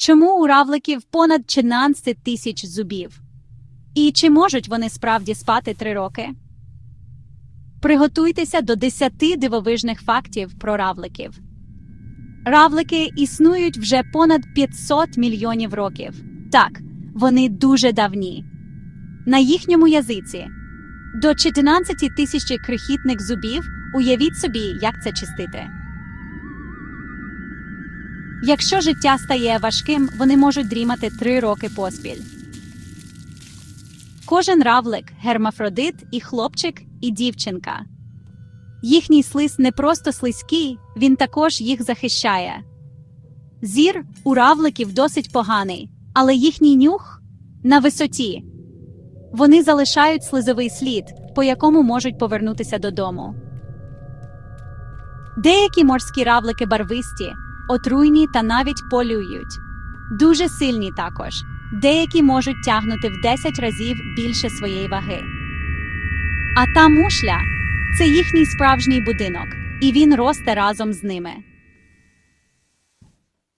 Чому у равликів понад 14 тисяч зубів? І чи можуть вони справді спати три роки? Приготуйтеся до 10 дивовижних фактів про равликів. Равлики існують вже понад 500 мільйонів років. Так, вони дуже давні. На їхньому язиці до 14 тисяч крихітних зубів уявіть собі, як це чистити. Якщо життя стає важким, вони можуть дрімати три роки поспіль. Кожен равлик гермафродит і хлопчик, і дівчинка. Їхній слиз не просто слизький, він також їх захищає. Зір у равликів досить поганий, але їхній нюх на висоті. Вони залишають слизовий слід, по якому можуть повернутися додому. Деякі морські равлики барвисті, отруйні та навіть полюють. Дуже сильні також. Деякі можуть тягнути в 10 разів більше своєї ваги. А та мушля це їхній справжній будинок, і він росте разом з ними.